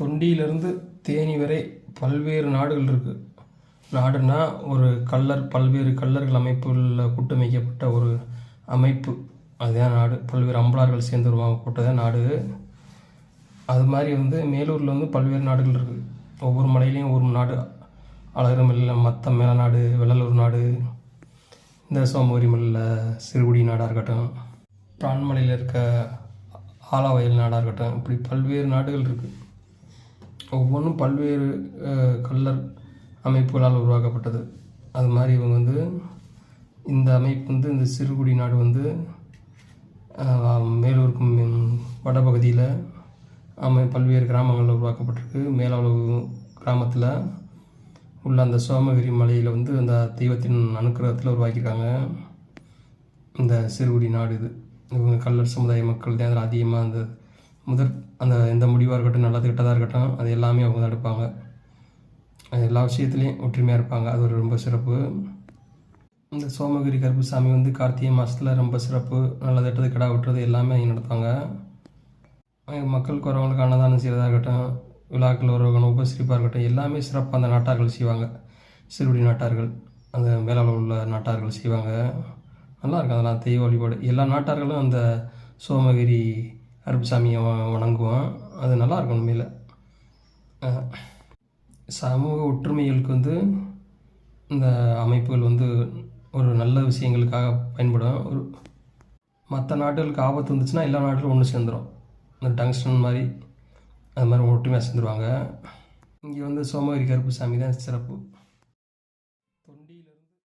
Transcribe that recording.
தொண்டியிலிருந்து தேனி வரை பல்வேறு நாடுகள் இருக்குது நாடுனா ஒரு கல்லர் பல்வேறு கல்லர்கள் அமைப்புகளில் கூட்டமைக்கப்பட்ட ஒரு அமைப்பு. அதுதான் நாடு. பல்வேறு அம்பலார்கள் சேர்ந்து வருவாங்க கூட்டதான் நாடு. அது மாதிரி வந்து மேலூரில் வந்து பல்வேறு நாடுகள் இருக்குது ஒவ்வொரு மலையிலையும் ஒவ்வொரு நாடு. அழகர் மலையில் மத்தம் மேல நாடு வெள்ளலூர் நாடு இந்த சோமவரி மலையில் சிறுகுடி நாடாக இருக்கட்டும் பிரான்மலையில் இருக்க ஆலாவயல் நாடாக இருக்கட்டும் இப்படி பல்வேறு நாடுகள் இருக்குது ஒவ்வொன்றும் பல்வேறு கல்லர் அமைப்புகளால் உருவாக்கப்பட்டது. அது மாதிரி இவங்க வந்து இந்த அமைப்பு வந்து இந்த சிறுகுடி நாடு வந்து மேலூருக்கும் மேலூருக்கு வடபகுதியில் அமை பல்வேறு கிராமங்களில் உருவாக்கப்பட்டிருக்கு. மேலளவு கிராமத்தில் உள்ள அந்த சோமகிரி மலையில் வந்து அந்த தெய்வத்தின் அனுக்கிரகத்தில் உருவாக்கியிருக்காங்க. இந்த சிறுகுடி நாடு இது. இவங்க கல்லர் சமுதாய மக்கள் தான் அதில் அதிகமாக அந்த முதற் அந்த எந்த முடிவாக இருக்கட்டும் நல்லது கெட்டதாக இருக்கட்டும் அது எல்லாமே அவங்க தான் எடுப்பாங்க. அது எல்லா விஷயத்துலேயும் ஒற்றுமையாக இருப்பாங்க. அது ஒரு ரொம்ப சிறப்பு. இந்த சோமகிரி கருப்புசாமி வந்து கார்த்திகை மாதத்தில் ரொம்ப சிறப்பு. நல்லது எட்டது கிடா விட்டுறது எல்லாமே அவங்க நடத்துவாங்க. மக்களுக்கு வரவங்களுக்கு அன்னதானம் செய்கிறதா இருக்கட்டும் விழாக்கள் வரவங்க உபசரிப்பாக இருக்கட்டும் எல்லாமே சிறப்பாக அந்த நாட்டார்கள் செய்வாங்க. சிறுகுடி நாட்டார்கள் அந்த மேலாளர் உள்ள நாட்டார்கள் செய்வாங்க. நல்லா இருக்கும். அதெல்லாம் தெய்வ வழிபாடு. எல்லா நாட்டார்களும் அந்த சோமகிரி கருப்புசாமியை வ- வணங்குவோம் அது நல்லா இருக்கும் உண்மையில். சமூக ஒற்றுமைகளுக்கு வந்து இந்த அமைப்புகள் வந்து ஒரு நல்ல விஷயங்களுக்காக பயன்படும். ஒரு மற்ற நாடுகளுக்கு ஆபத்து வந்துச்சுன்னா எல்லா நாடுகளும் ஒன்று சேர்ந்துடும் இந்த டங்ஸ்டன் மாதிரி அது மாதிரி ஒற்றுமையாக சேர்ந்துருவாங்க. இங்கே வந்து சோமகிரி கருப்புசாமி தான் சிறப்பு.